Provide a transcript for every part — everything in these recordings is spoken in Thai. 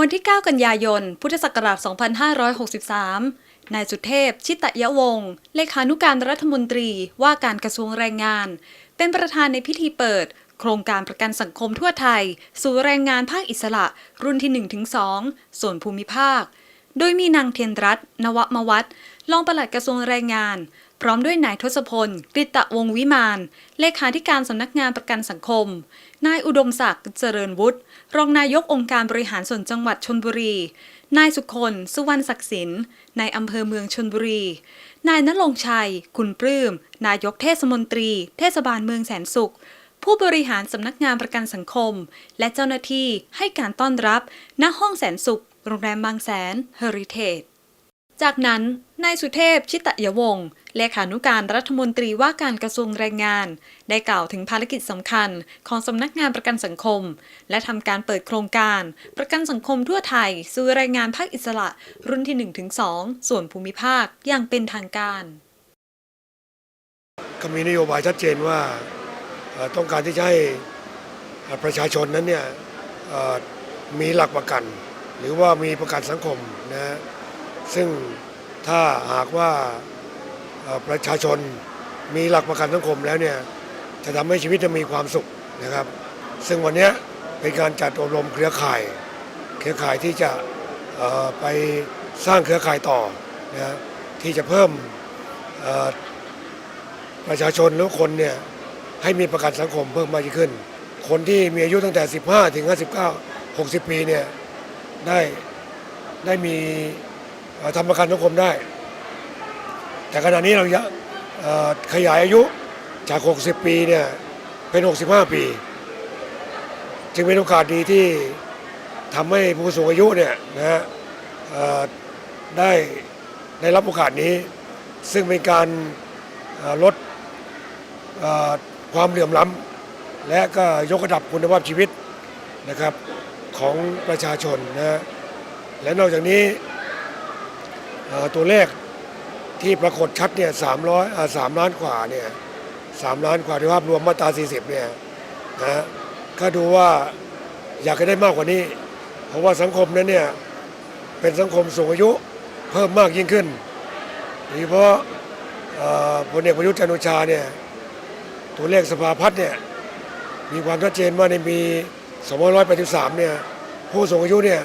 วันที่ 9 กันยายน พุทธศักราช 2563 นายสุเทพ ชิตยวงศ์ เลขานุการรัฐมนตรีว่าการกระทรวงแรงงาน เป็นประธานในพิธีเปิด โครงการประกันสังคมทั่วไทย สู่แรงงานภาคอิสระ รุ่นที่ 1-2 ส่วนภูมิภาค โดยมีนางเทียนรัตน์นวมวัฒรองปลัดกระทรวงแรงงาน พร้อมด้วยนายทศพลกฤตะวงวิมาน เลขาธิการสำนักงานประกันสังคม นายอุดมศักดิ์เจริญวุฒิ รองนายกองค์การบริหารส่วนจังหวัดชนบุรี นายสุคนสุวรรณศักดิ์สินนายอำเภอเมืองชนบุรี นายณรงชัย คุณปลื้ม นายกเทศมนตรี เทศบาลเมืองแสนสุข ผู้บริหารสำนักงานประกันสังคม และเจ้าหน้าที่ให้การต้อนรับณห้องแสนสุข โรงแรมบางแสนเฮอริเทจ จากนั้นนายสุเทพชิตยวงศ์เลขานุการรัฐมนตรีว่าการกระทรวงแรงงาน ได้กล่าวถึงภารกิจสำคัญของสำนักงานประกันสังคม และทำการเปิดโครงการ ประกันสังคมทั่วไทยสู่แรงงานภาคอิสระ รุ่นที่ 1-2 ส่วนภูมิภาคอย่างเป็นทางการก็มีนโยบายชัดเจนว่าต้องการที่จะให้ประชาชนนั้นเนี่ยมีหลักประกัน หรือว่ามีประกันสังคมนะฮะ ซึ่งถ้าหากว่าประชาชนมีหลักประกันสังคมแล้วเนี่ยจะทำให้ชีวิตจะมีความสุขนะครับ ซึ่งวันนี้เป็นการจัดอบรมเครือข่าย เครือข่ายที่จะไปสร้างเครือข่ายต่อนะที่จะเพิ่มประชาชนหรือคนเนี่ยให้มีประกันสังคมเพิ่มมากยิ่งขึ้น คนที่มีอายุตั้งแต่ 15 ถึง 59 60 ปีเนี่ยได้ได้มี ทำประกันสังคมได้ แต่ขณะนี้เราขยายอายุจาก 60 ปีเนี่ยเป็น 65 ปี จึงเป็นโอกาสดีที่ทำให้ผู้สูงอายุเนี่ยนะฮะได้ได้รับโอกาสนี้ ซึ่งเป็นการลดความเหลื่อมล้ำและก็ยกระดับคุณภาพชีวิตนะครับของประชาชนนะฮะและนอกจากนี้ ตัวเลขที่ปรากฏชัดเนี่ยสามร้อยสามล้านกว่าเนี่ยสามล้านกว่าที่ภาพรวมมาตรา40เนี่ยนะฮะก็ดูว่าอยากให้ได้มากกว่านี้ เพราะว่าสังคมนั้นเนี่ยเป็นสังคมสูงอายุเพิ่มมากยิ่งขึ้นโดยเฉพาะพลเอกประยุทธ์จันโอชาเนี่ยตัวเลขสภาพัฒน์เนี่ยมีความชัดเจนว่าในปี2583เนี่ยผู้สูงอายุเนี่ย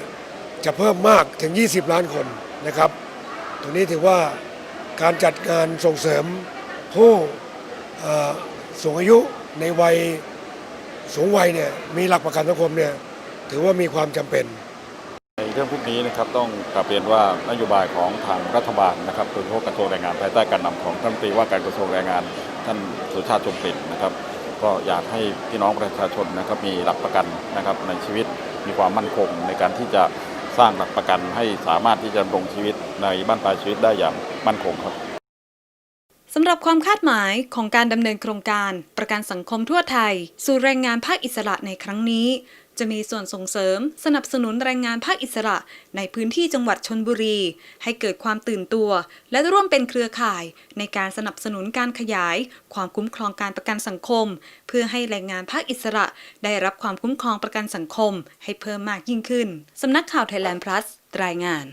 จะเพิ่มมากถึง 20 ล้านคนนะครับ ตรงนี้ถือว่าการจัดงานส่งเสริมผู้สูงอายุในวัยสูงวัยเนี่ยมีหลักประกันสังคมเนี่ยถือว่ามีความจำเป็นในเรื่องพวกนี้นะครับต้องกลับเรียนว่านโยบายของทางรัฐบาลนะครับโดยเฉพาะกระทรวงแรงงานภายใต้การนำของท่านตรีว่าการกระทรวงแรงงาน ท่านสุชาติชมกลิ่นนะครับ ก็อยากให้พี่น้องประชาชนนะครับมีหลักประกันนะครับในชีวิตมีความมั่นคงในการที่จะ สร้างหลักประกันให้สามารถที่จะดำรงชีวิตในบ้านปลายชีวิตได้อย่างมั่นคงครับสำหรับความคาดหมายของการดำเนินโครงการประกันสังคมทั่วไทย สู่แรงงานภาคอิสระในครั้งนี้ จะมีส่วนส่งเสริมสนับสนุนแรงงานภาคอิสระ ในพื้นที่จังหวัดชนบุรี ให้เกิดความตื่นตัว และร่วมเป็นเครือข่าย ในการสนับสนุนการขยาย ความคุ้มครองการประกันสังคม เพื่อให้แรงงานภาคอิสระ ได้รับความคุ้มครองประกันสังคม ให้เพิ่มมากยิ่งขึ้นสำนักข่าวไทยแลนด์พลัสรายงาน